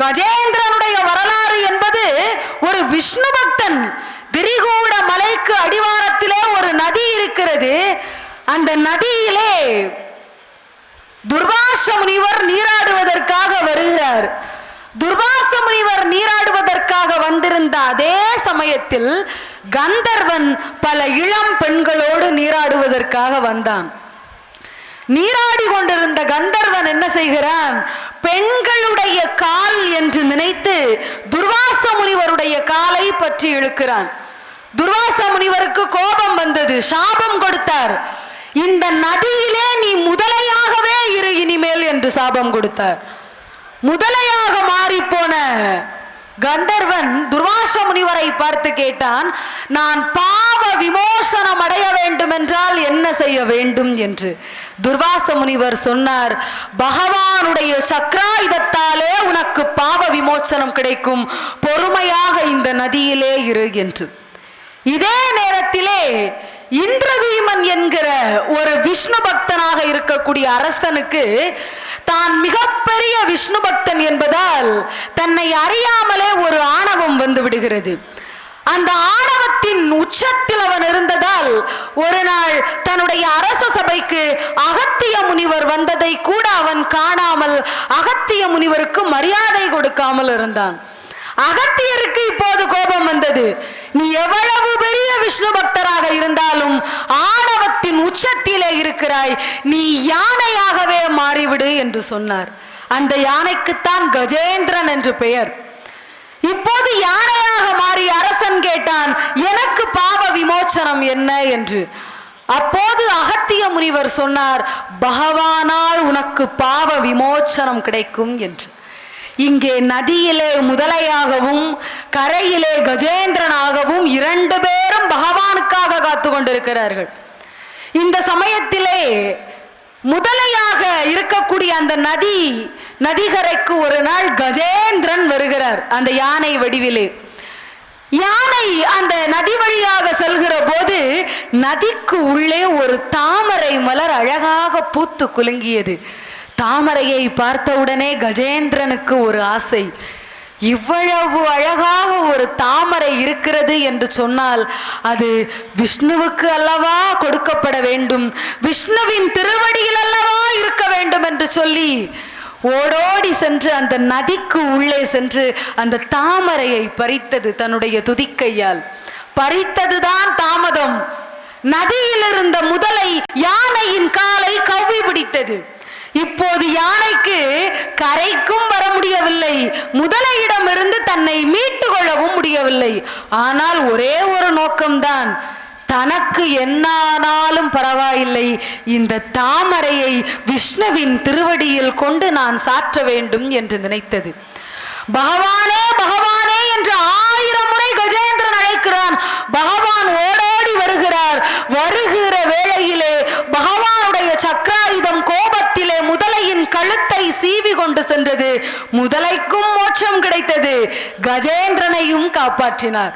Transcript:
கஜேந்திரனுடைய வரலாறு என்பது ஒரு விஷ்ணு பக்தன் திரிகூட மலைக்கு அடிவாரத்திலே ஒரு நதி இருக்கிறது. அந்த நதியிலே துர்வாச முனிவர் நீராடுவதற்காக வருகிறார். துர்வாச முனிவர் நீராடுவதற்காக வந்திருந்த அதே சமயத்தில் கந்தர்வன் பல இளம் பெண்களோடு நீராடுவதற்காக வந்தான். நீராடி கொண்டிருந்த கந்தர்வன் என்ன செய்கிறான்? பெண்களுடைய கால் என்று நினைத்து துர்வாச முனிவருடைய காலை பற்றி இழுக்கிறான். துர்வாச முனிவருக்கு கோபம் வந்தது சாபம் கொடுத்தார். இந்த நதியிலே நீ முதலையாகவே இரு இனிமேல் என்று சாபம் கொடுத்தார். முதலையாக மாறிப்போன கந்தர்வன் துர்வாச முனிவரை பார்த்து கேட்டான் நான் பாவ விமோசனம் அடைய வேண்டும் என்றால் என்ன செய்ய வேண்டும்? என்று. துர்வாச முனிவர் சொன்னார் பகவானுடைய சக்ராயுதத்தாலே உனக்கு பாவ விமோசனம் கிடைக்கும். பொறுமையாக இந்த நதியிலே இரு என்று. இதே நேரத்திலே இந்திரதீமன் என்கிற ஒரு விஷ்ணு பக்தனாக இருக்கக்கூடிய அரசனுக்கு தான் மிகப்பெரிய விஷ்ணு பக்தன் என்பதால் தன்னை அறியாமலே ஒரு ஆணவம் வந்து விடுகிறது. அந்த ஆணவத்தின் ஒரு நாள் தன்னுடைய அரச சபைக்கு அகத்திய முனிவர் வந்ததை கூட அவன் காணாமல் அகத்திய முனிவருக்கு மரியாதை கொடுக்காமல் இருந்தான். அகத்தியருக்கு இப்போது கோபம் வந்தது. நீ எவ்வளவு பெரிய விஷ்ணு பக்தராக இருந்தாலும் ஆணவத்தின் உச்சத்திலே இருக்கிறாய். நீ யானையாகவே மாறிவிடு என்று சொன்னார். அந்த யானைக்குத்தான் கஜேந்திரன் என்று பெயர். இப்போ விமோச்சனம் என்ன என்று. அப்போது அகத்திய முனிவர் சொன்னார் பகவானால் உனக்கு பாவ விமோச்சனம் கிடைக்கும் என்று. இங்கே நதியிலே முதலையாகவும் கரையிலே கஜேந்திரனாகவும் இரண்டு பேரும் பகவானுக்காக காத்து கொண்டிருக்கிறார்கள். இந்த சமயத்திலே முதலையாக இருக்கக்கூடிய அந்த நதி நதிகரைக்கு ஒரு நாள் கஜேந்திரன் வருகிறார் அந்த யானை வடிவிலே. யானை அந்த நதி வழியாக செல் நதிக்கு உள்ளே ஒரு தாமரை மலர் அழகாக பூத்து குலுங்கியது. தாமரையை பார்த்தவுடனே கஜேந்திரனுக்கு ஒரு ஆசை. இவ்வளவு அழகாக ஒரு தாமரை இருக்கிறது என்று சொன்னால் அது விஷ்ணுவுக்கு அல்லவா கொடுக்கப்பட வேண்டும்? விஷ்ணுவின் திருவடியில் அல்லவா இருக்க வேண்டும் என்று சொல்லி ஓடோடி சென்று அந்த நதிக்கு உள்ளே சென்று அந்த தாமரையை பறித்தது தன்னுடைய துதிக்கையால். பறித்ததுதான் தாமதம். நதியில் இருந்த முதலை யானையின் காலை கவ்வி பிடித்தது. இப்போது யானைக்கு கரைக்கும் வர முடியவில்லை. முதலையிடமிருந்து தன்னை மீட்டு கொள்ளவும் முடியவில்லை. ஆனால் ஒரே ஒரு நோக்கம்தான். தனக்கு என்னானாலும் பரவாயில்லை. இந்த தாமரையை விஷ்ணுவின் திருவடியில் கொண்டு நான் சாற்ற வேண்டும் என்று நினைத்தது. பகவானே பகவானே என்று ஆயிரம் முறை கஜேந்திரன் அழைக்கிறான் பகவான் ஓடோடி வருகிறார் வருகிற வேளையிலே பகவானுடைய சக்கராயுதம் கோபத்திலே முதலையின் கழுத்தை சீவி கொண்டு சென்றது. முதலைக்கும் மோட்சம் கிடைத்தது. கஜேந்திரனையும் காப்பாற்றினார்.